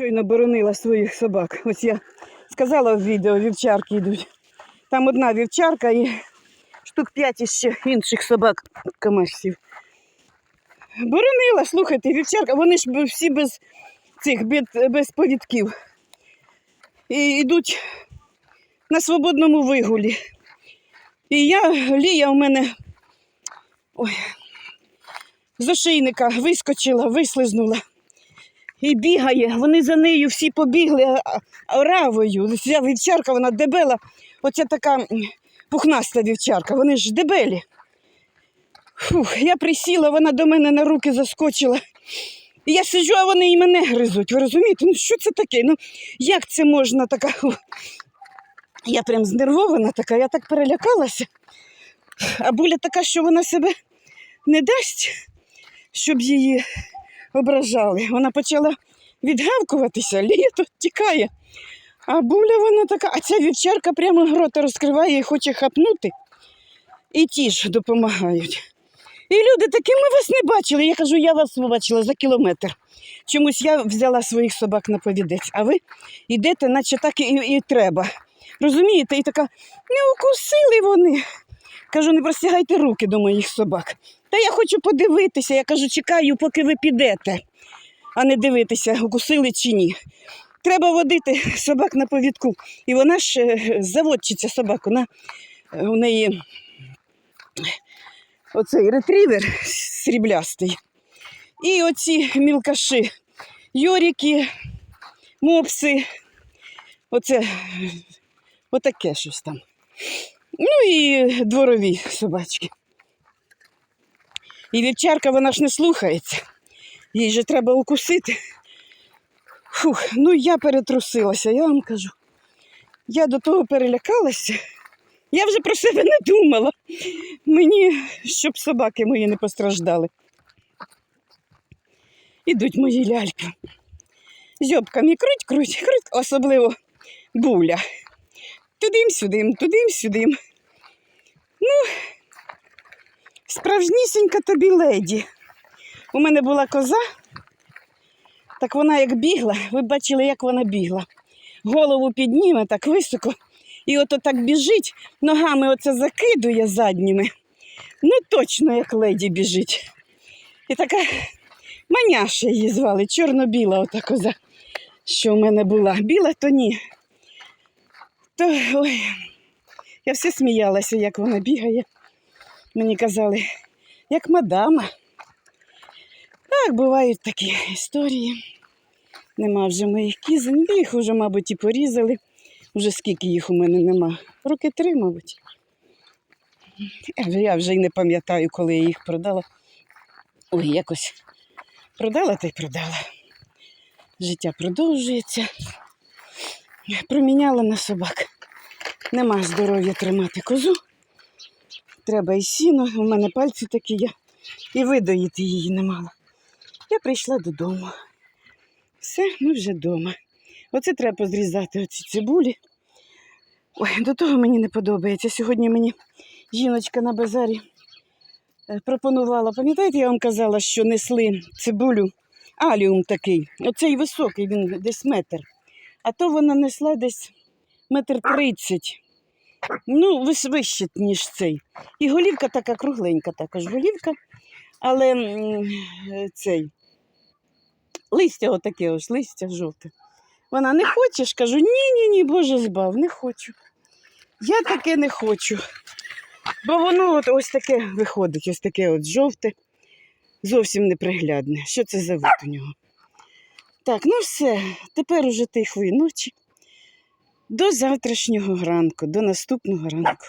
Щойно боронила своїх собак. Ось я сказала в відео, вівчарки йдуть. Там одна вівчарка і штук п'ять іще інших собак камашців. Боронила, слухайте, вівчарка, вони ж всі без цих без, повідків. І йдуть на свободному вигулі. І я, Лія у мене ой, з ошейника вискочила, вислизнула і бігає. Вони за нею всі побігли а- а- равою. Ця вівчарка, вона дебела. Оця така пухнаста вівчарка, вони ж дебелі. Фух, я присіла, вона до мене на руки заскочила. І я сиджу, а вони і мене гризуть. Ви розумієте? Ну що це таке? Ну як це можна така? Я прям знервована така, я так перелякалася. А буля така, що вона себе не дасть, щоб її ображали. Вона почала відгавкуватися, Лія тут тікає. А буля вона така, а ця вівчарка прямо рота розкриває і хоче хапнути. І ті ж допомагають. І люди такі, ми вас не бачили. Я кажу, я вас побачила за кілометр. Чомусь я взяла своїх собак на повідець, а ви йдете, наче так і, і треба. Розумієте? І така, не укусили вони. Кажу, не простягайте руки до моїх собак. Та я хочу подивитися. Я кажу, чекаю, поки ви підете, а не дивитися, укусили чи ні. Треба водити собак на повідку. І вона ж е, заводчиця собак, вона е, у неї оцей ретрівер сріблястий. І оці мілкаші, йоріки, мопси, оце отаке щось там. Ну і дворові собачки. І вівчарка вона ж не слухається. Їй же треба укусити. Фух, ну я перетрусилася, я вам кажу. Я до того перелякалася. Я вже про себе не думала. Мені, щоб собаки мої не постраждали. Ідуть мої ляльки. Зьобками круть, круть, круть, особливо буля. Тудим-сюдим, тудим-сюдим. Ну, справжнісінька тобі леді. У мене була коза, так вона як бігла, ви бачили, як вона бігла. Голову підніме так високо, і ото так біжить, ногами оце закидує задніми. Ну, точно, як леді біжить. І така маняша її звали, чорно-біла ота коза, що в мене була. Біла, то ні. То ой, я все сміялася, як вона бігає. Мені казали, як мадама. Так, бувають такі історії. Нема вже моїх кізень, їх вже, мабуть, і порізали. Вже скільки їх у мене нема. Роки три, мабуть. Я вже й не пам'ятаю, коли я їх продала. Ой, якось продала та й продала. Життя продовжується. Проміняла на собак. Нема здоров'я тримати козу. Треба і сіно, у мене пальці такі є. І видоїти її не мала. Я прийшла додому. Все, ми вже вдома. Оце треба позрізати оці цибулі. Ой, до того мені не подобається. Сьогодні мені жіночка на базарі е, пропонувала. Пам'ятаєте, я вам казала, що несли цибулю, аліум такий. Оцей високий, він десь метр. А то вона несла десь метр тридцять. Ну, вище, ніж цей. І голівка така кругленька, також голівка. Але е, цей листя отаке ось, листя жовте. Вона не хочеш? Кажу, ні, ні, ні, Боже збав, не хочу. Я таке не хочу. Бо воно от ось таке виходить, ось таке от жовте, зовсім неприглядне. Що це за вид у нього? Так, ну все, тепер уже тихої ночі. До завтрашнього ранку, до наступного ранку.